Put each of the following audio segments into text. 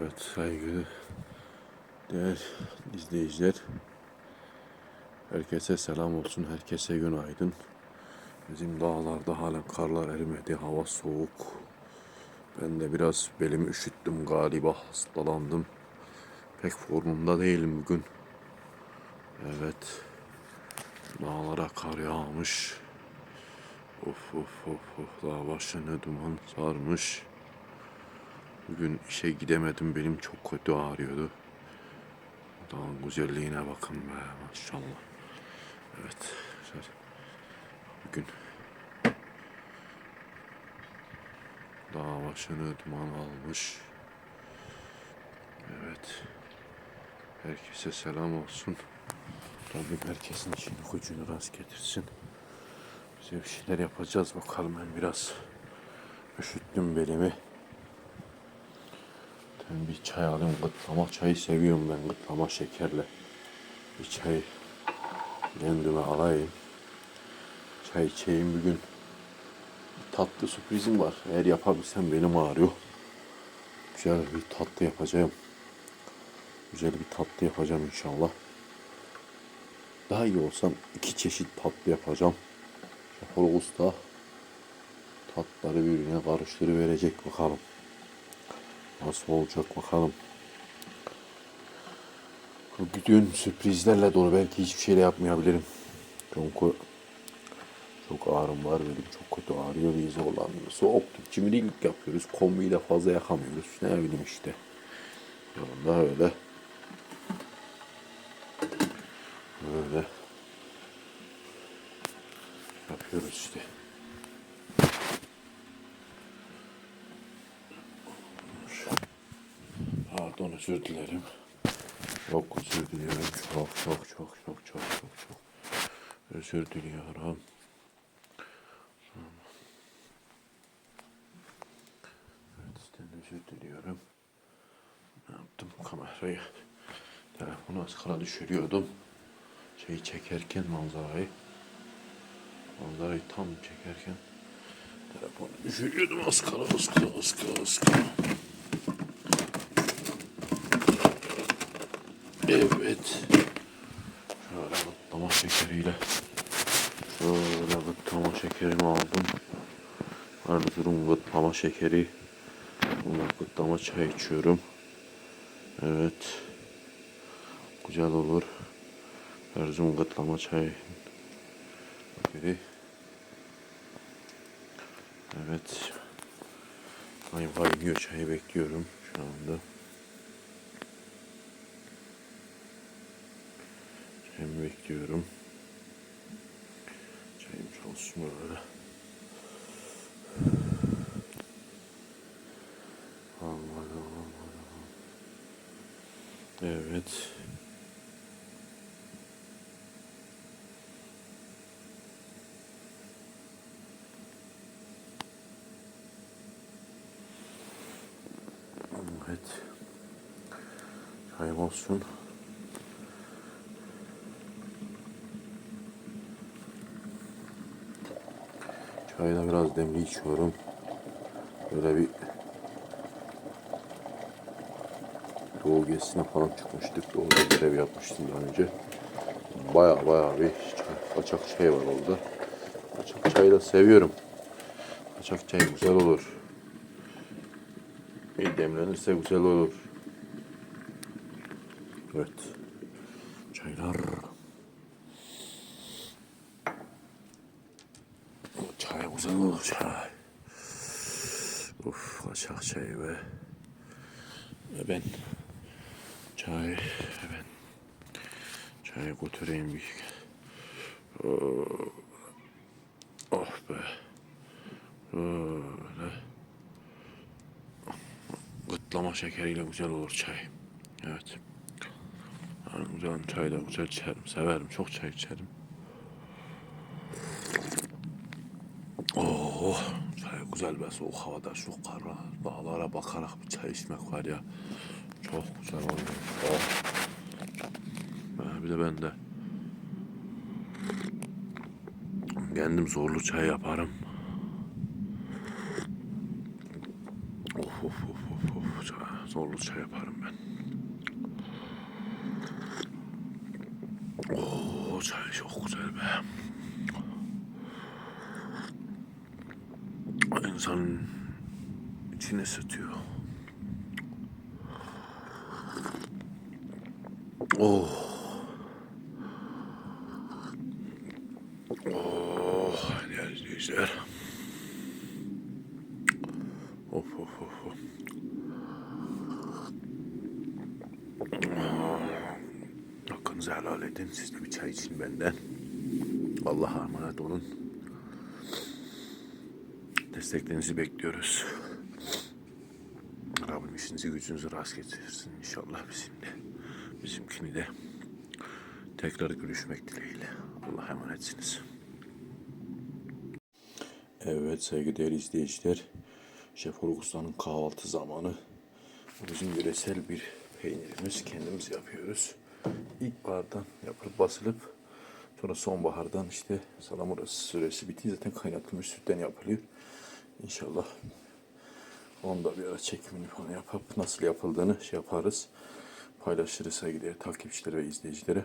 Evet saygılı değer izleyiciler. Herkese selam olsun. Herkese günaydın. Bizim dağlarda halen karlar erimedi. Hava soğuk. Ben de biraz belimi üşüttüm galiba. Hastalandım. Pek formumda değilim bugün. Evet. Dağlara kar yağmış. Of of of of. Dağ başını duman sarmış. Bugün işe gidemedim. Benim çok kötü ağrıyordu. Dağın güzelliğine bakın be maşallah. Evet. Bugün dağ başını duman almış. Evet. Herkese selam olsun. Rabbim herkesin işini gücünü rast getirsin. Bize bir şeyler yapacağız bakalım ben biraz üşüttüm belimi. Ben bir çay alayım. Gıtlama çayı seviyorum ben. Gıtlama şekerle. Bir çay kendime alayım. Çay içeyim bugün. Bir tatlı sürprizim var. Eğer yapabilsem benim ağrıyor. Güzel bir tatlı yapacağım. Güzel bir tatlı yapacağım inşallah. Daha iyi olsam iki çeşit tatlı yapacağım. Şoför usta tatları birbirine karıştırıverecek bakalım. Nasıl olacak bakalım. Bugün sürprizlerle dolu. Belki hiçbir şey de yapmayabilirim. Çünkü çok ağrım var benim. Çok kötü ağrıyor bir zorlanıyor. Soğuktu. Cimrilik yapıyoruz. Kombiyi de fazla yakamıyoruz. Ne bileyim işte. Yolunda öyle. Böyle. Yapıyoruz işte. Pardon özür dilerim. Çok özür diliyorum. Çok çok çok çok çok çok çok. Özür diliyorum. Evet sizden özür diliyorum. Ne yaptım kamerayı? Telefonu az kala düşürüyordum. Şeyi çekerken manzarayı. Manzarayı tam çekerken telefonu düşürüyordum az kala az kala az kala az kala. Evet. Şöyle gıtlama şekeriyle. Şöyle gıtlama şekerimi aldım. Erzurum gıtlama şekeri. Gıtlama çay içiyorum. Evet. Güzel olur. Erzurum gıtlama çay. Biri. Evet. Ay kaynıyor çayı bekliyorum şu anda. Bekliyorum. Çayım çalışsın böyle. Aman aman aman. Evet. Evet. Çayım olsun. Çayı da biraz demli içiyorum. Böyle bir Doğu gezisine falan çıkmıştık. Doğu'da görev yapmıştım daha önce. Baya baya bir çay, kaçak çay var orada. Kaçak çayı da seviyorum. Kaçak çay güzel olur. Bir demlenirse güzel olur. Evet. Çaylar. Çay çay. Uf kaçak çay be. Ve ben çay ben çayı götüreyim bir. Oh, oh be. Böyle. Gıtlama şekeriyle güzel olur çay. Evet. Yani güzel çay da güzel içerim. Severim. Çok çay içerim. Oh, çay güzel be soğuk havada şu kara dağlara bakarak bir çay içmek var ya. Çok güzel oluyor. Oh. Ha, bir de ben de kendim zorlu çay yaparım. Of of of of of. Çay, Zorlu çay yaparım ben. Oo çay çok güzel be. İnsanın içine sıtıyor. Oh. Oh, değerli izleyiciler. Of of of. of. Hakkınızı helal edin. Siz de bir çay için benden. Allah'a emanet olun. Desteklerinizi bekliyoruz. Rabbim işinizi gücünüzü rast getirsin inşallah bizim de. Bizimkini de. Tekrar görüşmek dileğiyle. Allah'a emanetsiniz. Evet saygıdeğer izleyiciler. Şef Urgus'tanın kahvaltı zamanı. Bizim yöresel bir peynirimiz. Kendimiz yapıyoruz. İlkbahardan yapılıp basılıp sonra sonbahardan işte salamura süresi bitti. Zaten kaynatılmış sütten yapılıyor. İnşallah onu da bir ara çekimini falan yapıp nasıl yapıldığını şey yaparız. Paylaşırız saygıdeğer takipçilere ve izleyicilere.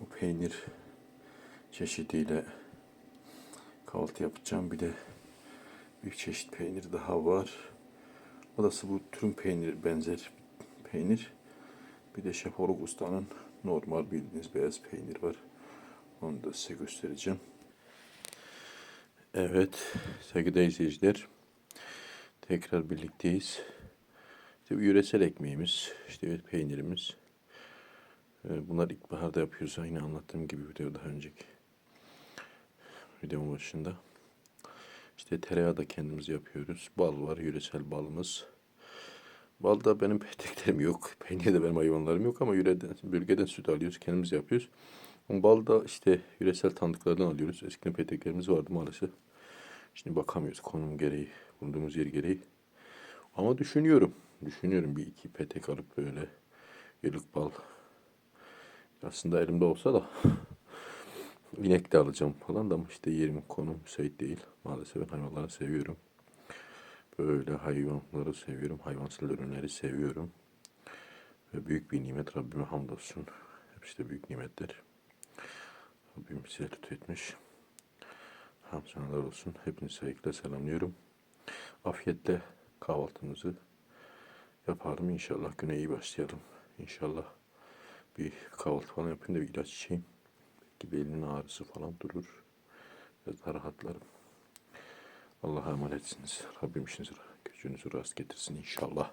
Bu peynir çeşidiyle kahvaltı yapacağım. Bir de bir çeşit peynir daha var. O da bu türün peynir benzer peynir. Bir de Şef Oruk Usta'nın normal bildiğiniz beyaz peynir var. Onu da size göstereceğim. Evet, sevgili izleyiciler. Tekrar birlikteyiz. İşte bir yöresel ekmeğimiz, işte peynirimiz. Ee, Bunlar ilkbaharda yapıyoruz. Aynı anlattığım gibi video daha önceki videomun başında. İşte tereyağı da kendimiz yapıyoruz. Bal var, yöresel balımız. Balda benim peteklerim yok. Peynirde benim hayvanlarım yok ama yöreden, bölgeden süt alıyoruz. Kendimiz yapıyoruz. Ama balda işte yöresel tanıdıklardan alıyoruz. Eskiden peteklerimiz vardı maalesef. Şimdi bakamıyoruz konum gereği, bulunduğumuz yer gereği. Ama düşünüyorum. Düşünüyorum bir iki petek alıp böyle yıllık bal. Aslında elimde olsa da inek de alacağım falan da ama işte yerim konum müsait değil. Maalesef ben hayvanları seviyorum. Böyle hayvanları seviyorum. Hayvansal ürünleri seviyorum. Ve büyük bir nimet Rabbime hamdolsun. Hepsi de büyük nimetler. Rabbim size lütfetmiş. Hamdüsenalar olsun. Hepinizi saygıyla selamlıyorum. Afiyetle kahvaltımızı yaparım. İnşallah güne iyi başlayalım. İnşallah bir kahvaltı falan yapayım da bir ilaç içeyim. Belki belinin ağrısı falan durur. Biraz daha rahatlarım. Allah'a emanetsiniz. Rabbim işinizi, gücünüzü rast getirsin inşallah.